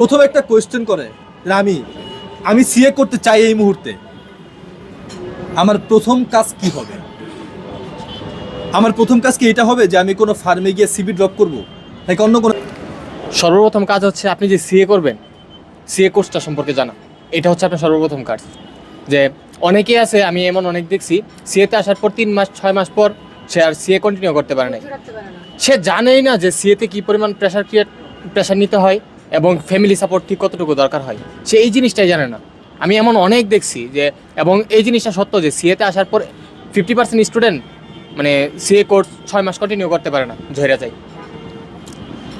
প্রথম একটা কোয়েশ্চেন করে যে আমি আমি সিএ করতে চাই এই মুহূর্তে। আমার প্রথম কাজ কি হবে? আমার প্রথম কাজ কি এটা হবে যে আমি কোনো ফার্মে গিয়ে সিবি ড্রপ করব? নাকি অন্য কোনো সর্বপ্রথম কাজ হচ্ছে আপনি যে সিএ করবেন সিএ কোর্সটা সম্পর্কে জানা। এটা হচ্ছে আপনার সর্বপ্রথম কাজ। যে অনেকে আছে আমি এমন অনেক দেখছি সিএতে আসার পর তিন মাস ছয় মাস পর সে আর সিএ কন্টিনিউ করতে পারে না। সে জানেই না যে সিএতে কি পরিমাণ প্রেশার ক্রিয়েট প্রেশার নিতে হয়। এবং ফ্যামিলি সাপোর্ট ঠিক কতটুকু দরকার হয় সে এই জিনিসটাই জানে না। আমি এমন অনেক দেখছি যে এবং এই জিনিসটা সত্য যে সিএতে আসার পর ফিফটি পার্সেন্ট স্টুডেন্ট মানে সিএ কোর্স ছয় মাস কন্টিনিউ করতে পারে না ঝরে যায়।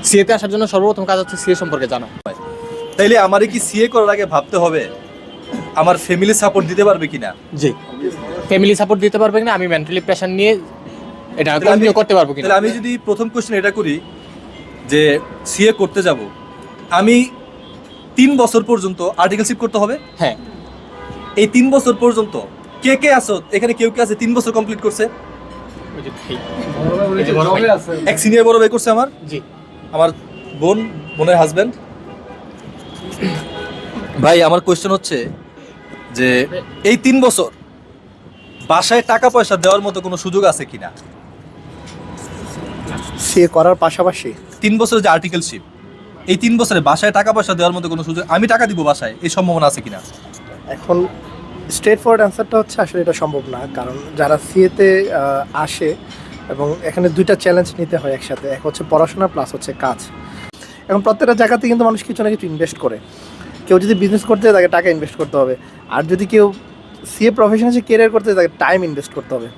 সিএতে আসার জন্য সর্বপ্রথম কাজ হচ্ছে সিএ সম্পর্কে জানা। হয় তাইলে আমারে কি সিএ করার আগে ভাবতে হবে আমার ফ্যামিলি সাপোর্ট দিতে পারবে কিনা? জি। ফ্যামিলি সাপোর্ট দিতে পারবে কিনা আমি মেন্টালি প্রেশার নিয়ে এটা কন্টিনিউ করতে পারব কিনা? তাহলে আমি যদি প্রথম কোশ্চেন এটা করি যে সিএ করতে যাব আমি তিন বছর পর্যন্ত আর্টিকেলশিপ করতে হবে। হ্যাঁ। এই তিন বছর পর্যন্ত কে কে আছো? এখানে কেউ কে আছে? তিন বছর কমপ্লিট করছে। এক সিনিয়র বড় ভাই করছে আমার। জি। আমার বোন বোনের হাজবেন্ড ভাই আমার কোয়েশ্চেন হচ্ছে যে এই তিন বছর বাসায় টাকা পয়সা দেওয়ার মতো কোনো সুযোগ আছে কিনা? সে করার পাশাপাশি তিন বছরের যে আর্টিকেলশিপ এই তিন বছরে বাসায় টাকা পয়সা দেওয়ার মতো কোনো সুযোগ আমি টাকা দিব বাসায়, এই সম্ভাবনা আছে কিনা? এখন স্ট্রেট ফরওয়ার্ড অ্যান্সারটা হচ্ছে আসলে এটা সম্ভব না, কারণ যারা সিএতে আসে এবং এখানে দুইটা চ্যালেঞ্জ নিতে হয় একসাথে, এক হচ্ছে পড়াশোনা প্লাস হচ্ছে কাজ। এখন প্রত্যেকটা জায়গাতে কিন্তু মানুষ কিছু না কিছু ইনভেস্ট করে। কেউ যদি বিজনেস করতে যায় তাকে টাকা ইনভেস্ট করতে হবে। আর যদি কেউ সিএ প্রফেশনে যে কেরিয়ার করতে তাকে টাইম ইনভেস্ট করতে হবে।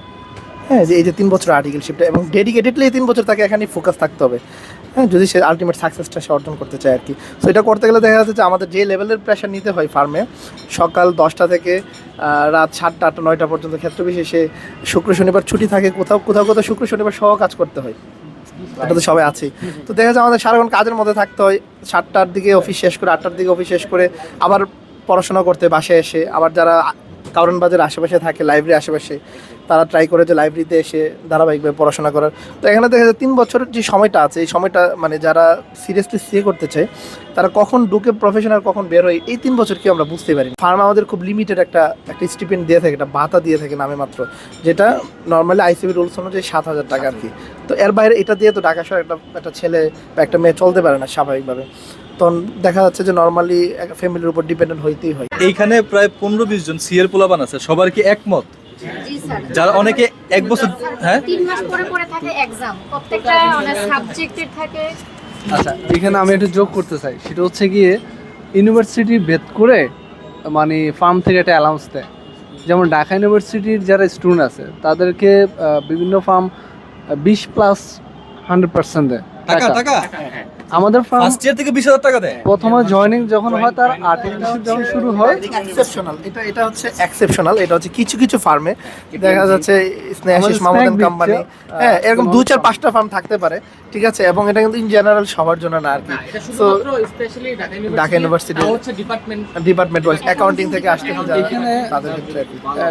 হ্যাঁ যে এই যে তিন বছর আর্টিকেলশিপটা এবং ডেডিকেটেডলি এই তিন বছর তাকে এখানে ফোকাস থাকতে হবে। হ্যাঁ যদি সে আলটিমেট সাকসেসটা সে অর্জন করতে চায় আর কি। সো এটা করতে গেলে দেখা যাচ্ছে যে আমাদের যে লেভেলের প্রেশার নিতে হয় ফার্মে সকাল দশটা থেকে রাত সাতটা, আটটা, নয়টা পর্যন্ত ক্ষেত্র বিশেষে শুক্র, শনিবার ছুটি থাকে, কোথাও কোথাও কোথাও শুক্র, শনিবার সহ কাজ করতে হয়। এটা তো সবাই আছেই। তো দেখা যাচ্ছে আমাদের সারাক্ষণ কাজের মধ্যে থাকতে হয়, সাতটার দিকে অফিস শেষ করে, আটটার দিকে অফিস শেষ করে আবার পড়াশোনা করতে বাসায় এসে, আবার যারা কারণ বাজার আশেপাশে থাকে লাইব্রেরি আশেপাশে তারা ট্রাই করে যে লাইব্রেরিতে এসে ধারাবাহিকভাবে পড়াশোনা করার। তো এখানে দেখা যায় তিন বছরের যে সময়টা আছে, এই সময়টা মানে যারা সিরিয়াসলি সিএ করতে চায় তারা কখন ঢুকে প্রফেশনাল কখন বের হয়, এই তিন বছর কি আমরা বুঝতে পারি ফার্ম আমাদের খুব লিমিটেড একটা একটা স্টিপেন্ড দিয়ে থাকে, একটা ভাতা দিয়ে থাকে নামে মাত্র, যেটা নর্মালি আইসিবি রুলস অনুযায়ী সাত হাজার টাকা আর কি। তো এর বাইরে এটা দিয়ে তো ঢাকা শহরে একটা একটা ছেলে বা একটা মেয়ে চলতে পারে না স্বাভাবিকভাবে। তখন দেখা যাচ্ছে যে নর্মালি ফ্যামিলির উপর ডিপেন্ডেন্ট হইতেই হয়। এইখানে প্রায় পনেরো বিশ জন সিএর পোলাবান আছে, সবার কি একমত? যারা অনেকে এক বছর হ্যাঁ? তিন মাস পরে পরে থাকে এক্সাম প্রত্যেকটা মানে সাবজেক্টের থাকে। আচ্ছা এখানে আমি একটা যোগ করতে চাই। সেটা হচ্ছে গিয়ে ইউনিভার্সিটি ভেদ করে মানে ফার্ম থেকে একটা অ্যালাউন্স দেয়। যেমন ঢাকা ইউনিভার্সিটির যারা স্টুডেন্ট আছে তাদেরকে বিভিন্ন ফার্ম বিশ প্লাস হান্ড্রেড পার্সেন্ট দেয়। টাকা টাকা। টাকা? আমাদের ফার্ম ফার্স্ট ইয়ার থেকে বিশ হাজার টাকা দেয়। প্রথমে জয়নিং যখন হয় তার আর্টিকেলশিপ যখন শুরু হয় এক্সেপশনাল এটা এটা হচ্ছে এক্সেপশনাল এটা হচ্ছে কিছু কিছু ফার্মে দেখা যাচ্ছে স্নেহাশিস মামাদান কোম্পানি হ্যাঁ এরকম তোমার দু চার পাঁচটা ফার্ম থাকতে পারে ঠিক আছে? এবং এটা কিন্তু ইন জেনারেল সবার জন্য না আর কি। সো ঢাকা ইউনিভার্সিটি হচ্ছে ডিপার্টমেন্ট ডিপার্টমেন্ট ওয়াইজ অ্যাকাউন্টিং থেকে আসতে এখানে- তাদের ক্ষেত্রে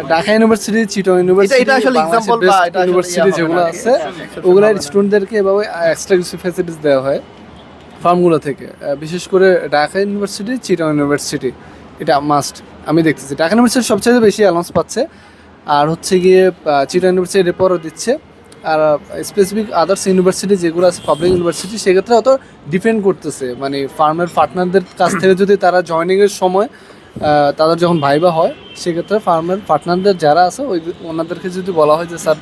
ঢাকা ইউনিভার্সিটি চিটো ইউনিভার্সিটি এটা আসলে example বা এটা ইউনিভার্সিটি যেগুলো আছে ওগুলোর স্টুডেন্টদেরকে এভাবে এক্সট্রা কিছু ফ্যাসিলিটিস দেওয়া হয়। ফার্মগুলো থেকে। বিশেষ করে ঢাকা ইউনিভার্সিটি চিটো ইউনিভার্সিটি, এটা মাস্ট আমি দেখতেছি। ঢাকা ইউনিভার্সিটি সবচেয়ে বেশি অ্যালাউন্স পাচ্ছে। আর হচ্ছে গিয়ে চিটো ইউনিভার্সিটি রেপোরও দিচ্ছে। আর স্পেসিফিক আদার্স ইউনিভার্সিটি যেগুলো আছে পাবলিক ইউনিভার্সিটি সেক্ষেত্রে অত ডিপেন্ড করতেছে। মানে ফার্মের পার্টনারদের কাছ থেকে যদি তারা জয়নিংয়ের সময় তাদের যখন ভাইবা হয়, সেক্ষেত্রে ফার্মের পার্টনারদের যারা আছে, ওই ওনাদেরকে যদি বলা হয় যে, স্যার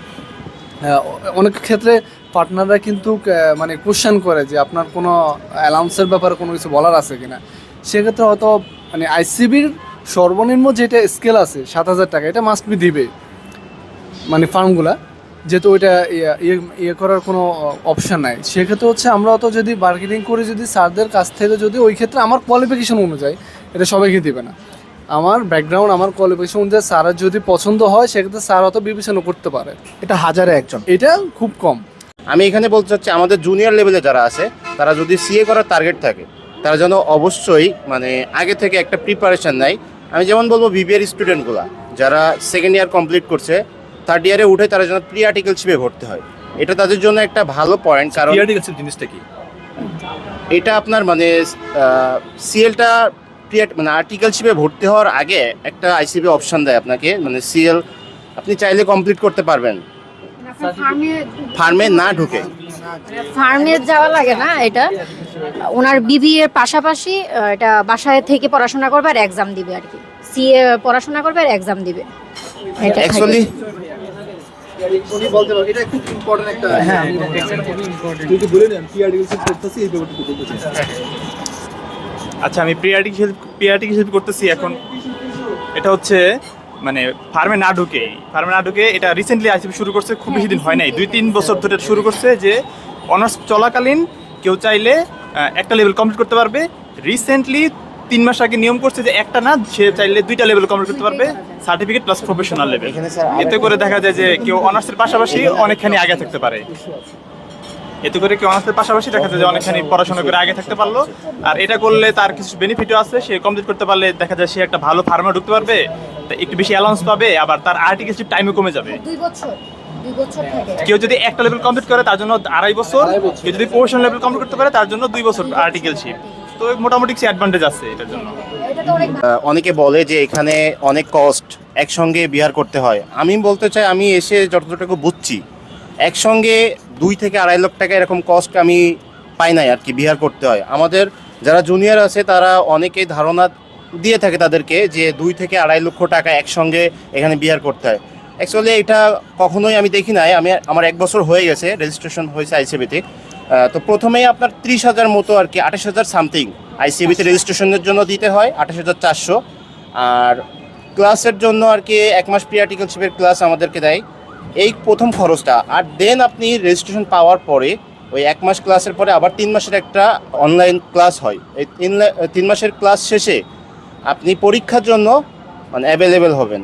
অনেক ক্ষেত্রে পার্টনাররা কিন্তু মানে কোশ্চেন করে যে আপনার কোনো অ্যালাউন্সের ব্যাপারে কোনো কিছু বলার আছে কিনা। সেক্ষেত্রে হয়তো মানে আইসিবির সর্বনিম্ন যেটা স্কেল আছে সাত হাজার টাকা এটা মাস্ট বি দিবে। মানে ফার্মগুলা যেহেতু ওইটা ইয়ে- ইয়ে ইয়ে করার কোনো অপশান নাই। সেক্ষেত্রে হচ্ছে আমরা অত যদি বার্গেনিং করে যদি স্যারদের কাছ থেকে যদি ওই ক্ষেত্রে আমার কোয়ালিফিকেশন অনুযায়ী এটা সবাইকে দিবে না। আমার ব্যাকগ্রাউন্ড আমার কোয়ালিফিকেশন অনুযায়ী স্যারের যদি পছন্দ হয় সেক্ষেত্রে স্যার অত বিবেচনা করতে পারে। এটা হাজারে একজন। এটা খুব কম। আমি এখানে বলতে চাচ্ছি আমাদের জুনিয়র লেভেলে যারা আছে তারা যদি সিএ করার টার্গেট থাকে তারা যেন অবশ্যই মানে আগে থেকে একটা প্রিপারেশন নেয়। আমি যেমন বলব বিবিএর স্টুডেন্টগুলা যারা সেকেন্ড ইয়ার কমপ্লিট করছে থার্ড ইয়ারে উঠে তারা যেন প্রি আর্টিকেল শিপে ভর্তি হয়। এটা তাদের জন্য একটা ভালো পয়েন্ট কারণ জিনিসটা কি? এটা আপনার মানে সিএলটা মানে আর্টিকেলশিপে ভর্তি হওয়ার আগে একটা আইসিবি অপশন দেয় আপনাকে। মানে সিএল আপনি চাইলে কমপ্লিট করতে পারবেন। ফার্মে ফার্মে না ঢুকে? ফার্মে যাওয়া লাগে না এটা। ওনার বিবি এর পাশাপাশি এটা বাসায় থেকে পড়াশোনা করবে আর এক্সাম দিবে আর কি। সিএ পড়াশোনা করবে আর এক্সাম দিবে। এটা অ্যাকচুয়ালি উনি বলতে পারবেন এটা খুব ইম্পর্টেন্ট একটা হ্যাঁ আচ্ছা আমি প্রিয়াটিক হেল্প প্রিয়াটিক হেল্প করতেছি এখন। এটা হচ্ছে মানে ফার্মে না ঢুকে ফার্মে না ঢুকে এটা রিসেন্টলি আইসিপি শুরু করছে খুব বেশি দিন হয় নাই। দুই তিন বছর ধরে শুরু করছে যে অনার্স চলাকালীন কেউ চাইলে একটা লেভেল কমপ্লিট করতে পারবে। রিসেন্টলি তিন মাস আগে নিয়ম করছে যে একটা না সে চাইলে দুইটা লেভেল কমপ্লিট করতে পারবে সার্টিফিকেট প্লাস প্রফেশনাল লেভেল এতে করে দেখা যায় যে কেউ অনার্সের পাশাপাশি অনেকখানি আগে থাকতে পারে। এতে করে কেউ অনার্সের পাশাপাশি দেখা যায় যে অনেকখানি পড়াশোনা করে আগে থাকতে পারল। আর এটা করলে তার কিছু বেনিফিটও আছে সে কমপ্লিট করতে পারলে দেখা যায় সে একটা ভালো ফার্মে ঢুকতে পারবে তা একটু বেশি অ্যালাউন্স পাবে আবার তার আর্টিকেলশিপ টাইমও কমে যাবে। দুই বছর দুই বছর থাকে। কেউ যদি একটা লেভেল কমপ্লিট করে তার জন্য আড়াই বছর। কেউ যদি প্রফেশনাল লেভেল কমপ্লিট করতে পারে তার জন্য দুই বছর আর্টিকেলশিপ তো মোটামুটি কিছু অ্যাডভান্টেজ আছে এটার জন্য। অনেকে বলে যে এখানে অনেক কস্ট একসঙ্গে বিহার করতে হয়। আমি বলতে চাই আমি এসে যতটুকু বুঝছি একসঙ্গে দুই থেকে আড়াই লক্ষ টাকা এরকম কস্ট আমি পাই নাই আর কি বিহার করতে হয়। আমাদের যারা জুনিয়র আছে তারা অনেকেই ধারণা দিয়ে থাকে তাদেরকে যে দুই থেকে আড়াই লক্ষ টাকা একসঙ্গে এখানে বিহার করতে হয়। অ্যাকচুয়ালি এটা কখনোই আমি দেখি নাই। আমি আমার এক বছর হয়ে গেছে রেজিস্ট্রেশন হয়েছে আইসিবিতে তো প্রথমেই আপনার ত্রিশ হাজার মতো আর কি আঠাশ হাজার সামথিং আইসিবিতে রেজিস্ট্রেশনের জন্য দিতে হয় আঠাশ হাজার চারশো। আর ক্লাসের জন্য আর কি এক মাস প্রি ক্লাস আমাদেরকে দেয়। এই প্রথম খরচটা। আর দেন আপনি রেজিস্ট্রেশন পাওয়ার পরে, ওই এক মাস ক্লাসের পরে আবার তিন মাসের একটা অনলাইন ক্লাস হয়। এই তিন তিন মাসের ক্লাস শেষে আপনি পরীক্ষার জন্য মানে অ্যাভেলেবেল হবেন।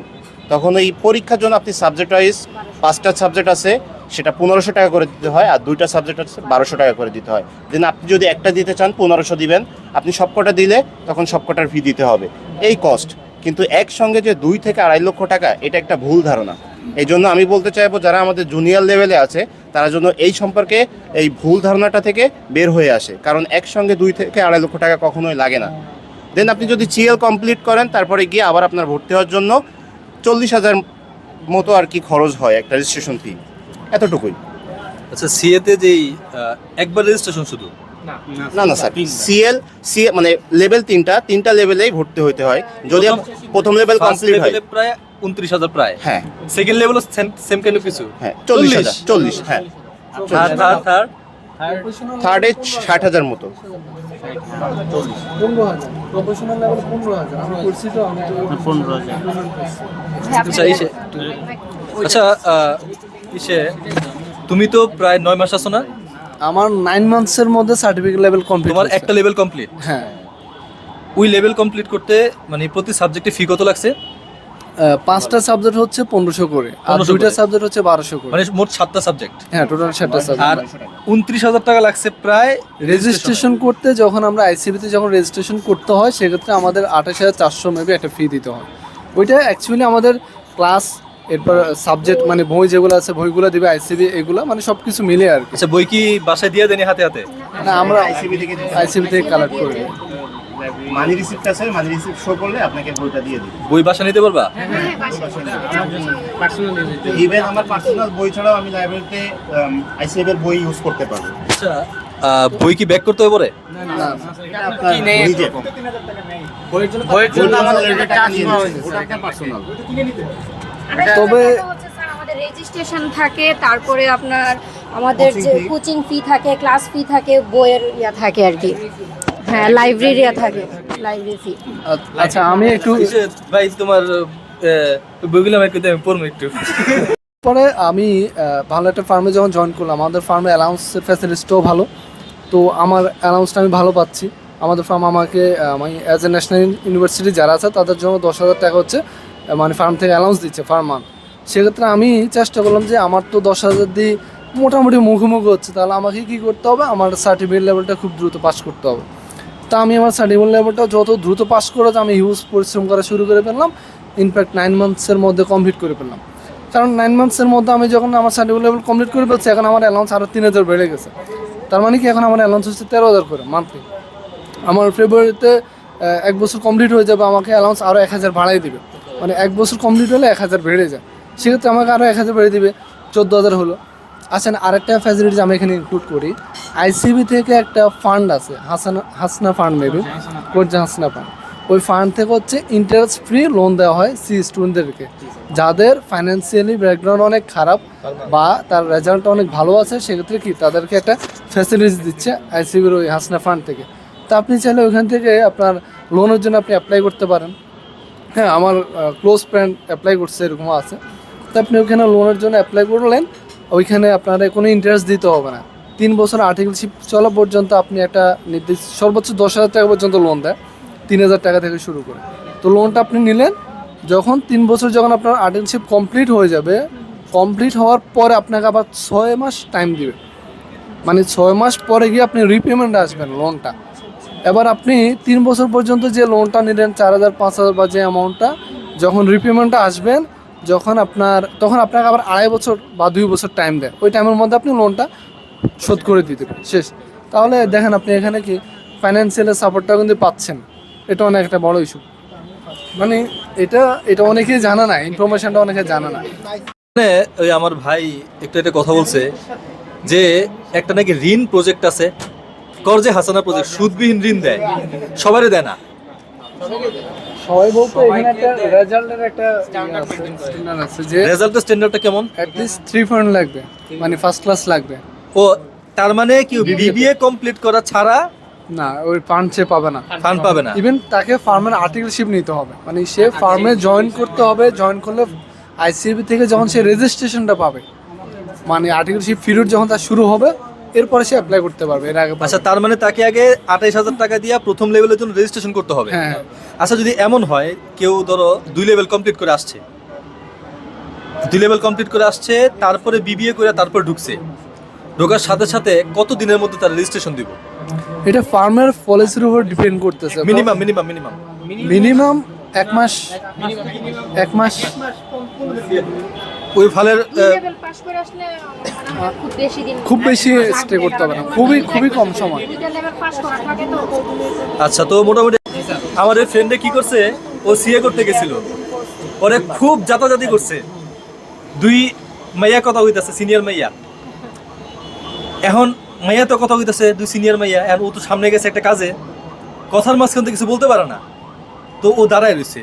তখন ওই পরীক্ষার জন্য আপনি সাবজেক্ট ওয়াইজ পাঁচটা সাবজেক্ট আছে, সেটা পনেরোশো টাকা করে দিতে হয় আর দুইটা সাবজেক্ট আছে বারোশো টাকা করে দিতে হয়। দেন আপনি যদি একটা দিতে চান, পনেরোশো দিবেন। আপনি সবকটা দিলে তখন সবকটার ফি দিতে হবে। এই কস্ট কিন্তু একসঙ্গে যে দুই থেকে আড়াই লক্ষ টাকা, এটা একটা ভুল ধারণা। এই জন্য আমি বলতে চাইব যারা আমাদের জুনিয়র লেভেলে আছে তারা জন্য এই সম্পর্কে এই ভুল ধারণাটা থেকে বের হয়ে আসে। কারণ একসঙ্গে দুই থেকে আড়াই লক্ষ টাকা কখনোই লাগে না। দেন আপনি যদি চিএল কমপ্লিট করেন তারপরে গিয়ে আবার আপনার ভর্তি হওয়ার জন্য চল্লিশ হাজার মতো আর কি খরচ হয় একটা রেজিস্ট্রেশন ফি এতটুকুই। আচ্ছা সিএতে যেই একবার রেজিস্ট্রেশন শুধু? না। না স্যার। সিএল সি মানে লেভেল তিনটা তিনটা লেভেলেই ভর্তি হতে হয়। যদি প্রথম লেভেল কমপ্লিট হয়। প্রায় উনত্রিশ হাজার প্রায়। হ্যাঁ। সেকেন্ড লেভেলও সেম কেন কিছু। হ্যাঁ চল্লিশ হাজার চল্লিশ। হ্যাঁ। থার্ড থার্ড থার্ড থার্ডে ষাট হাজার মতো। লেভেল আচ্ছা ইসে আচ্ছা ইসে তুমি তো প্রায় নয় মাস আছো না? আমার নাইন মান্থসের মধ্যে সার্টিফিকেট লেভেল কমপ্লিট তোমার একটা লেভেল কমপ্লিট হ্যাঁ। ওই লেভেল কমপ্লিট করতে মানে প্রতি সাবজেক্টে ফি কত লাগছে? পাঁচটা সাবজেক্ট হচ্ছে পনেরোশো করে আর দুইটা সাবজেক্ট হচ্ছে বারোশো করে। মানে মোট সাতটা সাবজেক্ট। হ্যাঁ টোটাল সাতটা আর উনত্রিশ হাজার টাকা লাগছে প্রায় রেজিস্ট্রেশন করতে। যখন আমরা আইসিবিতে যখন রেজিস্ট্রেশন করতে হয় সেক্ষেত্রে আমাদের আঠাশ হাজার চারশো মেবি একটা ফি দিতে হয়। ওইটা অ্যাকচুয়ালি আমাদের ক্লাস এরপর সাবজেক্ট মানে বই যেগুলো আছে বইগুলো দিবে আইসিবি এগুলো মানে সব কিছু মিলে আর কি। আচ্ছা বই কি বাসায় দিয়ে দেনি হাতে হাতে? না আমরা আইসিবি থেকে আইসিবি থেকে কালেক্ট করে। মানি রিসিপ্ট আছে মানি রিসিপ্ট শো করলে আপনাকে বইটা দিয়ে দিবে। বই বাসা নিতে পারবা ইভেন আমার পার্সোনাল বই ছাড়াও আমি লাইব্রেরিতে আইসিএফ এর বই ইউজ করতে পারব। আচ্ছা বই কি ব্যাক করতে হবে পরে? তবে আমাদের রেজিস্ট্রেশন থাকে তারপরে আপনার আমাদের যে কোচিং ফি থাকে ক্লাস ফি থাকে বইয়ের ইয়া থাকে আর কি। হ্যাঁ লাইব্রেরি থাকে। লাইব্রেরি ফি আচ্ছা আমি একটু ভাই তোমার বইগুলো পড়ব একটু। পরে আমি ভালো একটা ফার্মে যখন জয়েন করলাম আমাদের ফার্মে অ্যালাউন্সের ফ্যাসিলিটিসটাও ভালো। তো আমার অ্যালাউন্সটা আমি ভালো পাচ্ছি। আমাদের ফার্ম আমাকে আমি অ্যাজ এ ন্যাশনাল ইউনিভার্সিটি যারা আছে তাদের জন্য দশ হাজার টাকা হচ্ছে মানে ফার্ম থেকে অ্যালাউন্স দিচ্ছে ফার্ম মান সেক্ষেত্রে আমি চেষ্টা করলাম যে আমার তো দশ হাজার দিয়ে মোটামুটি মুখোমুখি হচ্ছে। তাহলে আমাকে কী করতে হবে? আমার সার্টিফিকেট লেভেলটা খুব দ্রুত পাস করতে হবে। তা আমি আমার সার্টিফিকেট লেভেলটা যত দ্রুত পাস করে আমি হিউজ পরিশ্রম করা শুরু করে ফেললাম। ইনফ্যাক্ট নাইন মান্থসের মধ্যে কমপ্লিট করে ফেললাম। কারণ নাইন মান্থসের মধ্যে আমি যখন আমার সার্টিফিকেট লেভেল কমপ্লিট করে ফেলছি, এখন আমার অ্যালাউন্স আরও তিন হাজার বেড়ে গেছে। তার মানে কি, এখন আমার অ্যালাউন্স হচ্ছে তেরো হাজার করে মান্থলি আমার ফেব্রুয়ারিতে এক বছর কমপ্লিট হয়ে যাবে, আমাকে অ্যালাউন্স আরও এক হাজার বাড়াই দিবে। মানে এক বছর কমপ্লিট হলে এক হাজার বেড়ে যায়। সেক্ষেত্রে আমাকে আরও এক হাজার বেড়ে দিবে। চোদ্দ হাজার হলো। আচ্ছা আরেকটা ফ্যাসিলিটিস আমি এখানে ইনক্লুড করি। আইসিবি থেকে একটা ফান্ড আছে হাসানা হাসনা ফান্ড মেবি কোর্জা হাসনা ফান্ড ওই ফান্ড থেকে হচ্ছে ইন্টারেস্ট ফ্রি লোন দেওয়া হয় সি স্টুডেন্টদেরকে যাদের ফাইন্যান্সিয়ালি ব্যাকগ্রাউন্ড অনেক খারাপ বা তার রেজাল্ট অনেক ভালো আছে সেক্ষেত্রে কি তাদেরকে একটা ফ্যাসিলিটিস দিচ্ছে আইসিবির ওই হাসনা ফান্ড থেকে। তা আপনি চাইলে ওইখান থেকে আপনার লোনের জন্য আপনি অ্যাপ্লাই করতে পারেন। হ্যাঁ আমার ক্লোজ ফ্রেন্ড অ্যাপ্লাই করছে এরকম আছে। তো আপনি ওখানে লোনের জন্য অ্যাপ্লাই করলেন ওইখানে আপনার কোনো ইন্টারেস্ট দিতে হবে না। তিন বছর আর্টিকেলশিপ চলা পর্যন্ত আপনি একটা নির্দিষ্ট, সর্বোচ্চ দশ হাজার টাকা পর্যন্ত লোন দেয়, তিন হাজার টাকা থেকে শুরু করে। তো লোনটা আপনি নিলেন, যখন তিন বছর যখন আপনার আর্টিকেলশিপ কমপ্লিট হয়ে যাবে কমপ্লিট হওয়ার পরে আপনাকে আবার ছয় মাস টাইম দিবে। মানে ছয় মাস পরে গিয়ে আপনি রিপেমেন্ট আসবেন লোনটা এবার আপনি তিন বছর পর্যন্ত যে লোনটা নিলেন, চার হাজার, পাঁচ হাজার বা যে অ্যামাউন্টটা যখন রিপেমেন্টটা আসবেন যখন আপনার, তখন আপনাকে আবার আড়াই বছর বা দুই বছর টাইম দেয়। ওই টাইমের মধ্যে আপনি লোনটা শোধ করে দিতে শেষ। তাহলে দেখেন আপনি এখানে কি ফাইন্যান্সিয়ালের সাপোর্টটা কিন্তু পাচ্ছেন। এটা অনেক একটা বড় ইস্যু মানে এটা এটা অনেকেই জানা না ইনফরমেশনটা অনেকে জানা না। মানে ওই আমার ভাই একটু একটা কথা বলছে যে একটা নাকি ঋণ প্রজেক্ট আছে করজে হাসানা প্রজেক্ট সুদবিহীন ঋণ দেয় সবারই দেয় না। সবাই বলতে এখানে একটা রেজাল্টের একটা স্ট্যান্ডার্ড আছে। যে রেজাল্টের স্ট্যান্ডার্ডটা কেমন? অ্যাটলিস্ট থ্রি পয়েন্ট লাগবে। মানে ফার্স্ট ক্লাস লাগবে। ও তার মানে কি বিবিএ কমপ্লিট করা ছাড়া না ওই ফান্ড সে পাবে না। ফান্ড পাবে না। ইভেন তাকে ফার্মের আর্টিকেলশিপ নিতে হবে। মানে সে ফার্মে জয়েন করতে হবে জয়েন করলে আইসিবি থেকে যখন সে রেজিস্ট্রেশনটা পাবে মানে আর্টিকেলশিপ পিরিয়ড যখন তার শুরু হবে এরপরে সে অ্যাপ্লাই করতে পারবে এর আগে আচ্ছা তার মানে তাকে আগে আঠাইশ হাজার টাকা দিয়ে প্রথম লেভেলের জন্য রেজিস্ট্রেশন করতে হবে। হ্যাঁ। আচ্ছা যদি এমন হয় কেউ ধরো দুই লেভেল কমপ্লিট করে আসছে। দুই লেভেল কমপ্লিট করে আসছে তারপরে বিবিএ করে তারপর ঢুকছে। ঢোকার সাথে সাথে কত দিনের মধ্যে তার রেজিস্ট্রেশন দিব? এটা ফার্মের পলিসির উপর ডিপেন্ড করতেছে মিনিমাম মিনিমাম মিনিমাম মিনিমাম এক মাস এক মাস। ওই ফালের আহ, লেভেল পাস করে আসলে মানে খুব বেশি দিন খুব বেশি স্টে করতে হবে না। খুবই খুবই কম সময়। আচ্ছা তো মোটামুটি আমার এই ফ্রেন্ডে কি করছে? ও সিএ করতে গেছিল। ওরে খুব জাতাজাতি করছে। দুই মাইয়া কথা হইতাছে সিনিয়র মাইয়া। এখন মাইয়া তো কথা হইতাছে দুই সিনিয়র মাইয়া। এখন ও তো সামনে গেছে একটা কাজে। কথার মাঝখান থেকে কিছু বলতে পারে না। তো ও দাঁড়ায় রয়েছে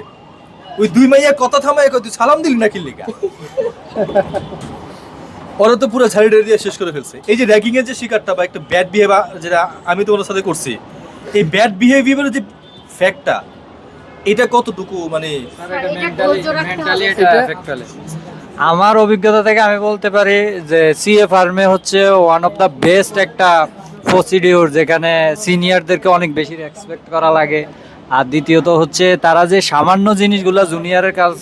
ওই দুই মাইয়া কথা থামায় তুই সালাম দিলি না কি লিগা? ওরা তো পুরো ঝাড়ি দিয়ে শেষ করে ফেলছে। এই যে র্যাগিং এর যে শিকারটা বা একটা ব্যাড বিহেভ যেটা আমি তোমার সাথে করছি এই ব্যাড বিহেভিয়ারের যে ফ্যাক্টটা এটা কতটুকু মানে আমার অভিজ্ঞতা থেকে আমি বলতে পারি যে সিএ ফার্মে হচ্ছে ওয়ান অফ দ্য বেস্ট একটা প্রসিডিওর যেখানে সিনিয়রদেরকে অনেক বেশি এক্সপেক্ট করা লাগে। আর দ্বিতীয়ত হচ্ছে তারা যে সামান্য জিনিসগুলো জুনিয়রের কাছ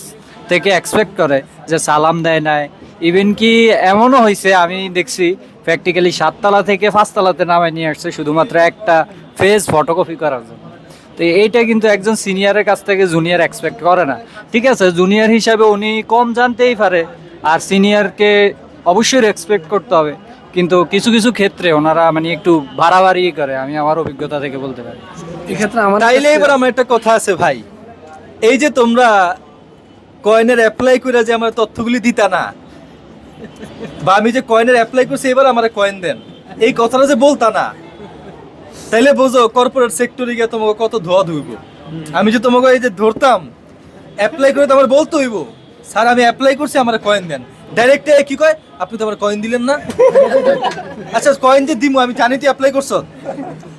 থেকে এক্সপেক্ট করে, যে সালাম দেয় নাই ইভেন কি এমনও হয়েছে আমি দেখছি প্র্যাকটিক্যালি সাততলা থেকে পাঁচতলাতে নামায় নিয়ে আসছে, শুধুমাত্র একটা ফেজ ফটোকপি করার জন্য। তো এইটা কিন্তু একজন সিনিয়রের কাছ থেকে জুনিয়র এক্সপেক্ট করে না। ঠিক আছে জুনিয়র হিসাবে উনি কম জানতেই পারে, আর সিনিয়রকে অবশ্যই রেসপেক্ট করতে হবে। কিন্তু কিছু কিছু ক্ষেত্রে ওনারা মানে একটু বাড়াবাড়ি করে আমি আমার অভিজ্ঞতা থেকে বলতে পারি। এক্ষেত্রে আমার তাইলে এবার আমার একটা কথা আছে ভাই। এই যে তোমরা কয়েনের অ্যাপ্লাই করে যে আমার তথ্যগুলি দিতা না বা আমি যে কয়েনের অ্যাপ্লাই করছি এবার আমার কয়েন দেন। এই কথাটা যে বলতা না তাইলে বোঝো কর্পোরেট সেক্টরে গিয়ে তোমাকে কত ধোয়া ধুইব। আমি যে তোমাকে এই যে ধরতাম অ্যাপ্লাই করে তো আমার বলতে হইব। স্যার আমি অ্যাপ্লাই করছি আমার কয়েন দেন। ডাইরেক্ট কি কয়? আপনি তো আমার কয়েন দিলেন না। আচ্ছা কয়েন যে দিমু আমি জানি তুই অ্যাপ্লাই করছ।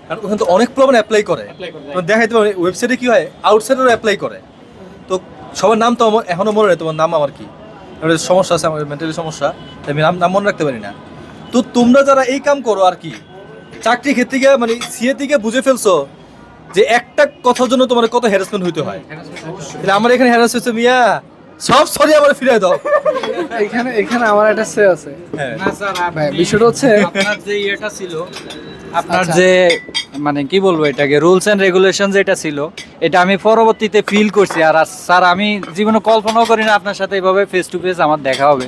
আর ওখানে তো অনেক প্রবলেম অ্যাপ্লাই করে। তোমার দেখাইতে পারে ওয়েবসাইটে কি হয়? আউটসাইডেরও অ্যাপ্লাই করে। তো সবার নাম তো আমার এখনও মনে নেই তোমার নাম আমার কি? সমস্যা আছে আমার মেন্টালি সমস্যা আমি নাম নাম মনে রাখতে পারি না। তো তোমরা যারা এই কাম করো আর কি চাকরি ক্ষেত্রে গিয়ে মানে সিএ থেকে বুঝে ফেলছো যে একটা কথার জন্য তোমার কত হ্যারাসমেন্ট হইতে হয়। তাহলে আমার এখানে হ্যারাস হয়েছে মিয়া। সব সরি আমার ফিরে দাও। এখানে এখানে আমার একটা সে আছে। হ্যাঁ। ভাই বিষয়টা হচ্ছে আপনার যে ইয়েটা ছিল আপনার যে মানে কি বলব এটাকে রুলস এন্ড রেগুলেশন যেটা ছিল এটা আমি পরবর্তীতে ফিল করছি। আর আর স্যার আমি জীবনে কল্পনাও করি না আপনার সাথে এভাবে ফেস টু ফেস আমার দেখা হবে।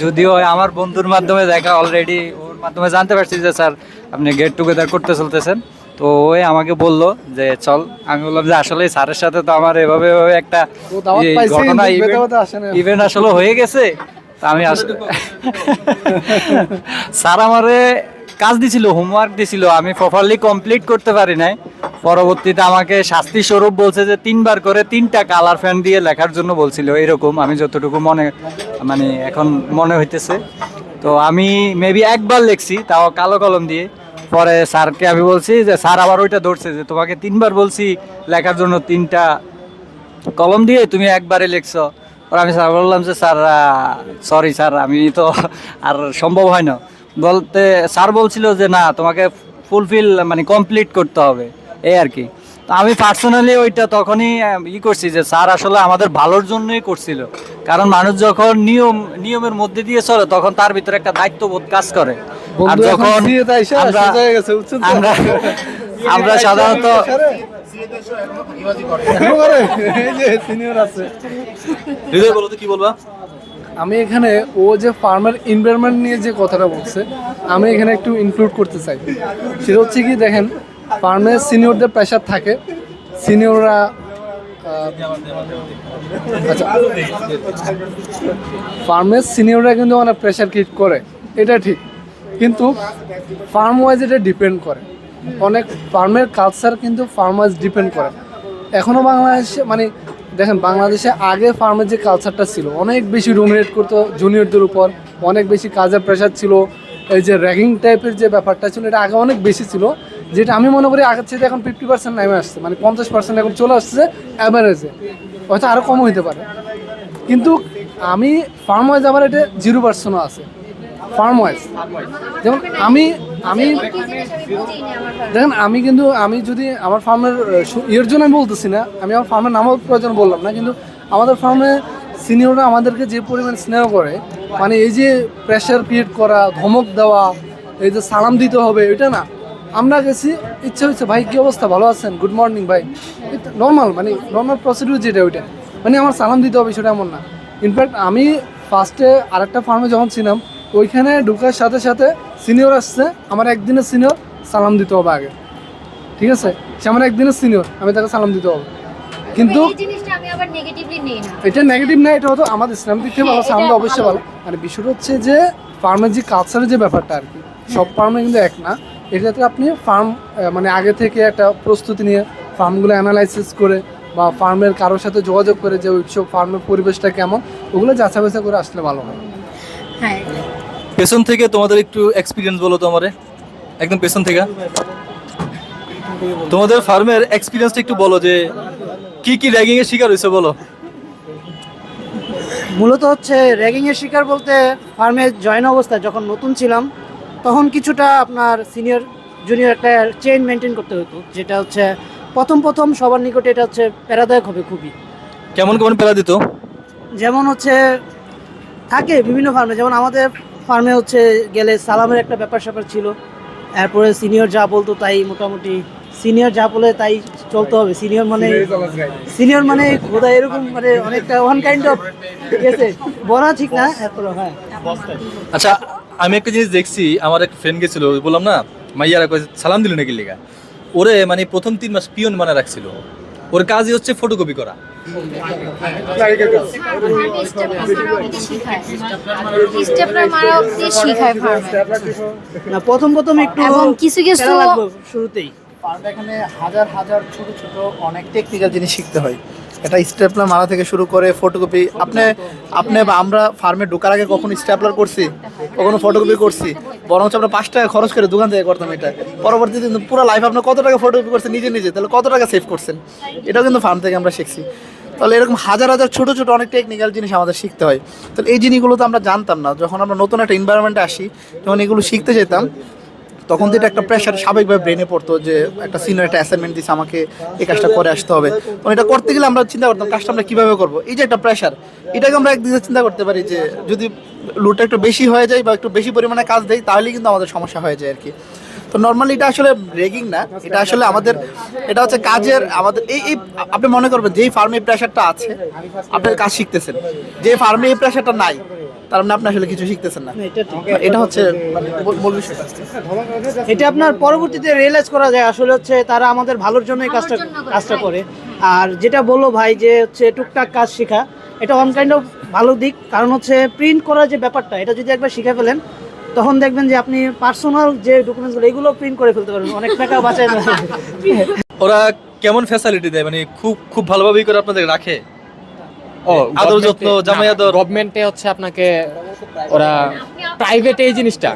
যদিও আমার বন্ধুর মাধ্যমে দেখা অলরেডি ওর মাধ্যমে জানতে পারছি যে স্যার আপনি গেট টুগেদার করতে চলতেছেন। তো ওই আমাকে বলল যে চল। আমি বললাম যে আসলে স্যারের সাথে তো আমার এভাবে একটা ঘটনা। ইভেন্ট আসলে হয়ে গেছে। আমি আসলে স্যার আমারে কাজ দিছিল হোমওয়ার্ক দিছিল। আমি প্রপারলি কমপ্লিট করতে পারি নাই। পরবর্তীতে আমাকে শাস্তি স্বরূপ বলছে যে তিনবার করে তিনটা কালার ফ্যান দিয়ে লেখার জন্য বলছিল। এরকম আমি যতটুকু মনে মানে এখন মনে হইতেছে। তো আমি মেবি একবার লিখছি তাও কালো কলম দিয়ে। পরে স্যারকে আমি বলছি যে, স্যার আবার ওইটা ধরছে যে, তোমাকে তিনবার বলছি, লেখার জন্য তিনটা কলম দিয়ে তুমি একবারে লিখছো। আর আমি স্যার বললাম যে, স্যার সরি স্যার, আমি তো আর সম্ভব হয় না। বলতে স্যার বলছিল যে, না, তোমাকে ফুলফিল মানে কমপ্লিট করতে হবে। এই আর কি। আমি পার্সোনালি ওইটা তখনই ই করছি যে, স্যার আসলে আমাদের ভালোর জন্যই করছিল। কারণ মানুষ যখন নিয়ম, নিয়মের মধ্যে দিয়ে চলে, তখন তার ভিতরে একটা দায়িত্ববোধ কাজ করে। আর যখন আমরা গেছে আমরা আমরা সাধারণত এখনও করে? এই যে সিনিয়র আছে। হৃদয় বলো তো কি বলবা? আমি এখানে ও যে ফার্মার এনভায়রনমেন্ট নিয়ে যে কথাটা বলছে আমি এখানে একটু ইনক্লুড করতে চাই। সেটা হচ্ছে কি দেখেন ফার্মের সিনিয়রদের প্রেশার থাকে। সিনিয়ররা আচ্ছা ফার্মের সিনিয়ররা কিন্তু অনেক প্রেশার ক্রিয়েট করে। এটা ঠিক। কিন্তু ফার্ম ওয়াইজ এটা ডিপেন্ড করে। অনেক ফার্মের কালচার কিন্তু ফার্ম ওয়াইজ ডিপেন্ড করে। এখনও বাংলাদেশে মানে দেখেন, বাংলাদেশে আগে ফার্মের যে কালচারটা ছিল, অনেক বেশি রুমিনেট করতো জুনিয়রদের উপর, অনেক বেশি কাজের প্রেশার ছিল, এই যে র্যাগিং টাইপের যে ব্যাপারটা ছিল, এটা আগে অনেক বেশি ছিল, যেটা আমি মনে করি আগের থেকে এখন ফিফটি পার্সেন্ট নেমে আসছে মানে পঞ্চাশ পার্সেন্ট এখন চলে আসছে অ্যাভারেজে হয়তো আরও কম হইতে পারে। কিন্তু আমি ফার্ম ওয়াইজ আমার এটা জিরো পার্সেন্টও আছে। ফার্ম ওয়াইজ যেমন আমি আমি দেখেন, আমি কিন্তু, আমি যদি আমার ফার্মের ইয়ের জন্য আমি বলতেছি না, আমি আমার ফার্মের নামও প্রয়োজন বললাম না, কিন্তু আমাদের ফার্মে সিনিয়ররা আমাদেরকে যে পরিমাণ স্নেহ করে মানে এই যে প্রেশার ক্রিয়েট করা, ধমক দেওয়া, এই যে সালাম দিতে হবে, এটা না, আমরা গেছি, ইচ্ছা হচ্ছে ভাই, কী অবস্থা? ভালো আছেন? গুড মর্নিং ভাই। নর্মাল মানে নর্মাল প্রসিডিউর যেটা ওইটা। মানে আমার সালাম দিতে হবে, সেটা এমন না। ইনফ্যাক্ট আমি ফার্স্টে আরেকটা ফার্মে যখন ছিলাম ওইখানে ঢুকার সাথে সাথে সিনিয়র আসছে। আমার একদিনের সিনিয়র সালাম দিতে হবে আগে। ঠিক আছে? সে আমার একদিনের সিনিয়র আমি তাকে সালাম দিতে হবে। কিন্তু এটা নেগেটিভ না এটা হতো আমাদের ইসলাম দিক থেকে ভালো হ্যাঁ, অবশ্যই ভালো। মানে বিষয়টা হচ্ছে যে ফার্মের যে কালচারের যে ব্যাপারটা আর কি সব ফার্মে কিন্তু এক না। এক্ষেত্রে আপনি ফার্ম মানে আগে থেকে একটা প্রস্তুতি নিয়ে ফার্মগুলো অ্যানালাইসিস করে বা ফার্মের কারোর সাথে যোগাযোগ করে যে ওইসব ফার্মের পরিবেশটা কেমন? ওগুলো যাচাই বাছাই করে আসলে ভালো হয়। হ্যাঁ পেছন থেকে তোমাদের একটু এক্সপিরিয়েন্স বলো তো আমারে। একদম পেছন থেকে। তোমাদের ফার্মের এক্সপিরিয়েন্সটা একটু বলো যে কি কি র্যাগিং এর শিকার হয়েছে বলো? মূলত হচ্ছে র্যাগিংয়ের শিকার বলতে ফার্মে জয়েন অবস্থায় যখন নতুন ছিলাম তখন কিছুটা আপনার সিনিয়র জুনিয়র একটা চেইন মেনটেন করতে হতো যেটা হচ্ছে প্রথম প্রথম সবার নিকটে এটা হচ্ছে প্যারাদায়ক হবে খুবই। কেমন কেমন পেলা দিত? যেমন হচ্ছে থাকে বিভিন্ন ফার্মে যেমন আমাদের ফার্মে হচ্ছে গেলে সালামের একটা ব্যাপার স্যাপার ছিল। এরপরে সিনিয়র যা বলতো তাই মোটামুটি সিনিয়র যা বলে তাই চলতে হবে। সিনিয়র মানে সিনিয়র মানে খোদা এরকম মানে অনেকটা ওয়ান কাইন্ড অফ ঠিক আছে? বলা ঠিক না এরপরে হ্যাঁ। আচ্ছা আমি একটা জিনিস দেখছি আমার একটা ফ্রেন্ড গেছিল ওই বললাম না মাইয়ারা সালাম দিল নাকি লেগা? ওরে মানে প্রথম তিন মাস পিয়ন বানা রাখছিল। ওর কাজই হচ্ছে ফটোকপি করা। স্টেপলার মারা অব্দি শিখায় ফার্মে না প্রথম প্রথম একটু এবং কিছু কিছু শুরুতেই। ফার্মে এখানে হাজার হাজার ছোট ছোট অনেক টেকনিক্যাল জিনিস শিখতে হয়। এটা স্টেপলার মারা থেকে শুরু করে ফটোকপি আপনি আপনি বা আমরা ফার্মে ঢোকার আগে কখনো স্টেপলার করছি? কখনো ফটোকপি করছি? বরঞ্চ আমরা পাঁচ টাকা খরচ করে দোকান থেকে করতাম এটা। পরবর্তীতে কিন্তু পুরো লাইফ আপনার কত টাকা ফটোগ্রাফি করছেন নিজে নিজে, তাহলে কত টাকা সেভ করছেন? এটাও কিন্তু ফার্ম থেকে আমরা শিখছি। তাহলে এরকম হাজার হাজার ছোট ছোট অনেক টেকনিক্যাল জিনিস আমাদের শিখতে হয়। তাহলে এই জিনিসগুলো তো আমরা জানতাম না। যখন আমরা নতুন একটা এনভায়রনমেন্টে আসি, যখন এগুলো শিখতে যেতাম তখন তো এটা একটা প্রেশার স্বাভাবিকভাবে ব্রেনে পড়তো যে একটা সিনিয়র একটা অ্যাসাইনমেন্ট দিচ্ছে আমাকে এই কাজটা করে আসতে হবে। তখন এটা করতে গেলে আমরা চিন্তা করতাম, কাজটা আমরা কীভাবে করব? এই যে একটা প্রেশার এটাকে আমরা একদিকে চিন্তা করতে পারি যে যদি লোডটা একটু বেশি হয়ে যায় বা একটু বেশি পরিমাণে কাজ দেয় তাহলে কিন্তু আমাদের সমস্যা হয়ে যায় আর কি তো নর্মালি এটা আসলে রেগিং না, এটা আসলে আমাদের, এটা হচ্ছে কাজের আমাদের, এই এই, আপনি মনে করবেন যেই ফার্মে প্রেশারটা আছে, আপনার কাজ শিখতেছেন। যে ফার্মে এই প্রেশারটা নাই তার মানে আপনি আসলে কিছু শিখতেছেন না। না, এটা হচ্ছে মানে মূল- বিষয়টা এটা আপনার পরবর্তীতে রিয়েলাইজ করা যায় আসলে হচ্ছে তারা আমাদের ভালোর জন্যই কাজটা কাজটা করে। আর যেটা বলল ভাই যে হচ্ছে টুকটাক কাজ শেখা এটা অন কাইন্ড অফ ভালো দিক। কারণ হচ্ছে প্রিন্ট করার যে ব্যাপারটা এটা যদি একবার শিখে ফেলেন তখন দেখবেন যে আপনি পার্সোনাল যে ডকুমেন্টসগুলো এগুলো প্রিন্ট করে ফেলতে পারবেন। অনেক টাকা বাঁচায় ওরা কেমন ফ্যাসিলিটি দেয়? মানে খুব খুব ভালোভাবেই করে আপনাদের রাখে? আদর যত্ন, জামাই আদর। গভর্নমেন্টে হচ্ছে আপনাকে ওরা প্রাইভেটে এই জিনিসটা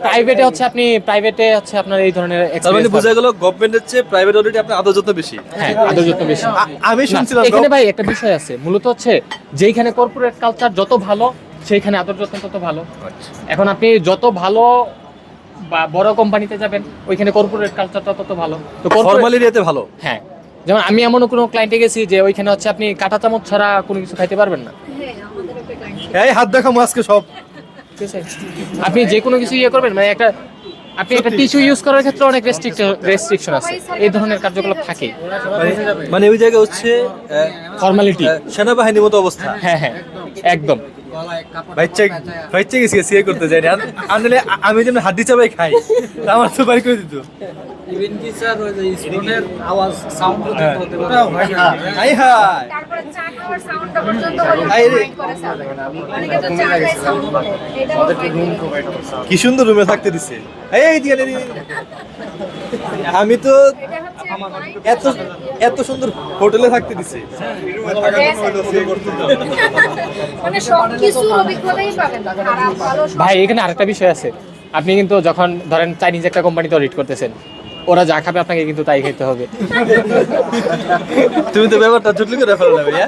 প্রাইভেটে হচ্ছে আপনি প্রাইভেটে হচ্ছে আপনার এই ধরনের তার মানে বোঝা গেল গভর্নমেন্টের চেয়ে প্রাইভেট অলরেডি আপনার আদর যত্ন বেশি। হ্যাঁ আদর যত্ন বেশি। আমি শুনছিলাম এখানে ভাই একটা বিষয় আছে মূলত হচ্ছে যেইখানে কর্পোরেট কালচার যত ভালো সেইখানে আদর যত্ন তত ভালো। এখন আপনি যত ভালো বা বড় কোম্পানিতে যাবেন ওইখানে কর্পোরেট কালচারটা তত ভালো। তো corporate- ফর্মাল এরিয়াতে ভালো। হ্যাঁ যেমন আমি এমন কোনো ক্লায়েন্টে গেছি যে ওইখানে হচ্ছে আপনি কাঁটা চামচ ছাড়া কোনো কিছু খাইতে পারবেন না। এই হাত দেখামো আজকে সব। আপনি যে কোনো কিছু ইয়ে করবেন মানে একটা আপনি একটা টিস্যু ইউজ করার ক্ষেত্রে অনেক রেস্ট্রিকশন আছে। এই ধরনের কার্যকলাপ থাকে। মানে- মানে ওই জায়গায় হচ্ছে ফর্মালিটি সেনাবাহিনীর মতো অবস্থা। হ্যাঁ হ্যাঁ। একদম। বাচ্চা বাচ্চা গেছি সিয়ে করতে যাই আনলে আমি যেন হাড্ডি চাবাই খাই তা আমার তো বাড়ি করে দিত। ইভেন কি স্যার ওই যে স্টোনের আওয়াজ সাউন্ড হ্যাঁ। হতে পারে হাই হাই তারপরে চা খাওয়ার সাউন্ডটা পর্যন্ত। কি সুন্দর রুমে থাকতে দিছে। এই। আমি তো এত এত সুন্দর হোটেলে থাকতে দিছে। মানে ভাই এখানে আরেকটা বিষয় আছে। আপনি কিন্তু যখন ধরেন চাইনিজ একটা কোম্পানিতে অডিট করতেছেন ওরা যা খাবে আপনাকে কিন্তু তাই খেতে হবে। তুমি তো ব্যাপারটা জটিল করে ফেলো না ভাইয়া।